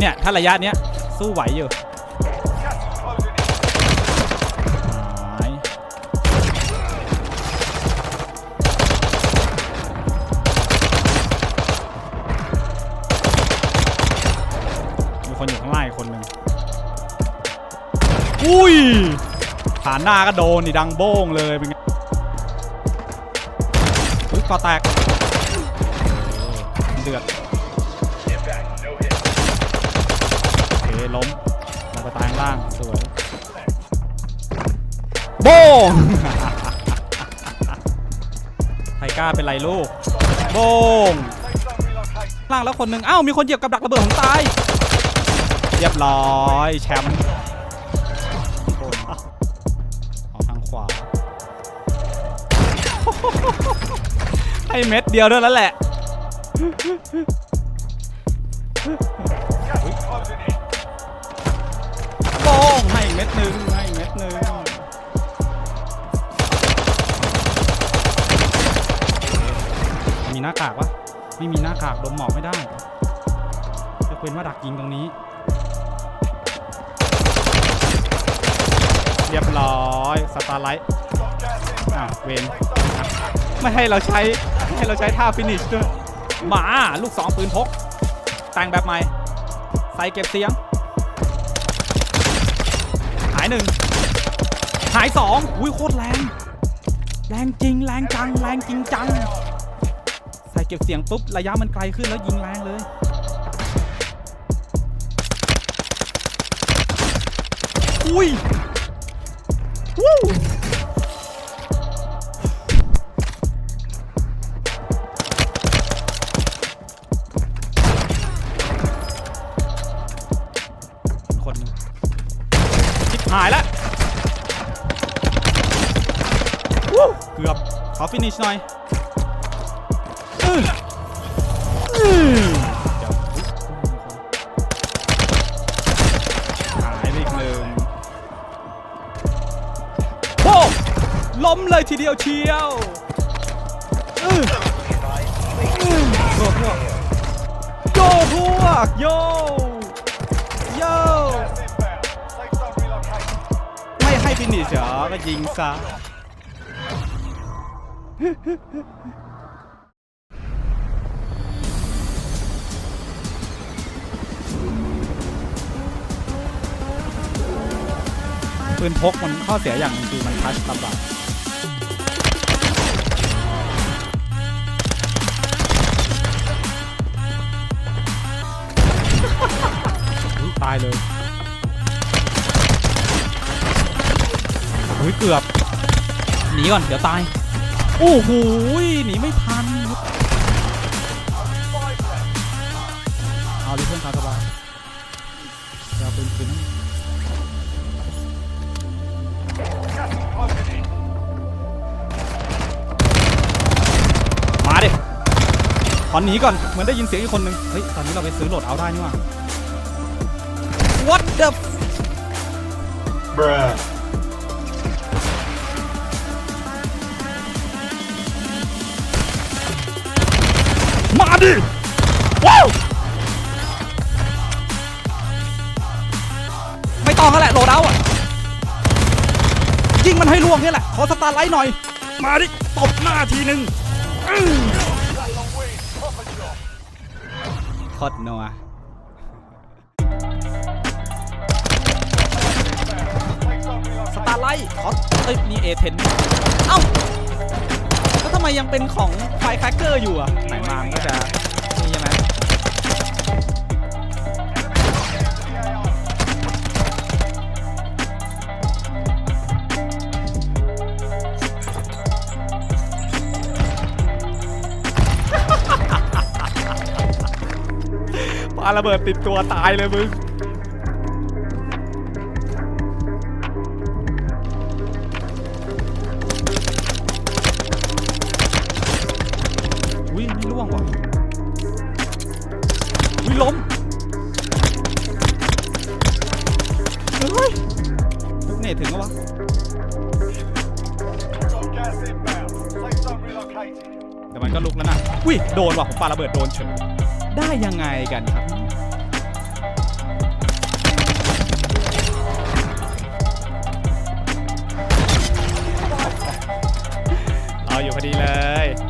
เนี่ยถ้าระยะเนี้ยสู้ไหวอยู่ยมีคนอยู่ข้างล่างอีกคนหนึ่งอุ้ยผ่านหน้าก็โดนนี่ดังโบ้งเลยเป็นไงอุ้ยกอแตกเดือด ล้มลงไปตายข้างล่าง สวย โบ้งไทก้าเป็นไรลูก โบ้งล่างแล้วคนหนึ่งอ้าวมีคนเหยียบกับดักระเบิดผมตาย เรียบร้อยแชมป์โอ้ยออกทางขวา ให้เม็ดเดียวด้วยแล้วแหละโป้งให้อีกเม็ดหนึ่งให้เม็ดหนึ่งมีหน้ากากวะไม่มีหน้ากากดมหมอกไม่ได้จะเป็นว่าดักยิงตรงนี้ เรียบร้อยสตาร์ไลท์อะเวนไม่ให้เราใช้ไม่ให้เราใช้ท่าฟินิชด้วยหมาลูกสองปืนพกแต่งแบบใหม่ใส่เก็บเสียง หายหนึ่งหายสองอุ้ยโคตรแรง แรงจริงแรงจังแรงจริงจัง ใส่เก็บเสียงปุ๊บระยะมันไกลขึ้นแล้วยิงแรงเลยอุ้ยวู้ กือบขอฟินิชหน่อยหายไปอีกหนึ่งโอ้ล้มเลยทีเดียวเชียวโยพวกโยพวกโยโยไม่ให้ฟินิชเหรอก็ยิงซะ ปืนพกมันข้อเสียอย่างนึงคือมันทัชลำบากตายเลยอุ้ยเกือบ หนีก่อน เดี๋ยวตาย โอ้โหหนีไม่ทันเอาดิเพื่อนตามสบายเดี๋ยวเอาปืนคืนให้มาดิขอหนีก่อน เหมือนได้ยินเสียงอีกคนนึง เฮ้ย ตอนนี้เราไปซื้อโหลดเอาได้นี่หว่า What the Bruh. มาดิ ว้าว ไม่ต้องแล้วแหละโหลดเอาอะยิงมันให้ล่วงนี่แหละ ขอสตาร์ไลท์หน่อย มาดิ ตบหน้าทีหนึ่งอื้อโคตรนัวสตาร์ไลท์ขอเอ้ยนี่เอเทน เอ้า แล้วทำไมยังเป็นของไฟแครกเกอร์อยู่อะ ไหนมามันก็จะนี่ใช่ไหมปาระเบิดติดตัวตายเลยมึง ลมเฮ้ยเน่ถึงวะแต่มันก็ลุกแล้วนะอุ้ยโดนว่ะผมปาระเบิดโดนเฉยได้ยังไงกันครับ เอาอยู่พอดีเลย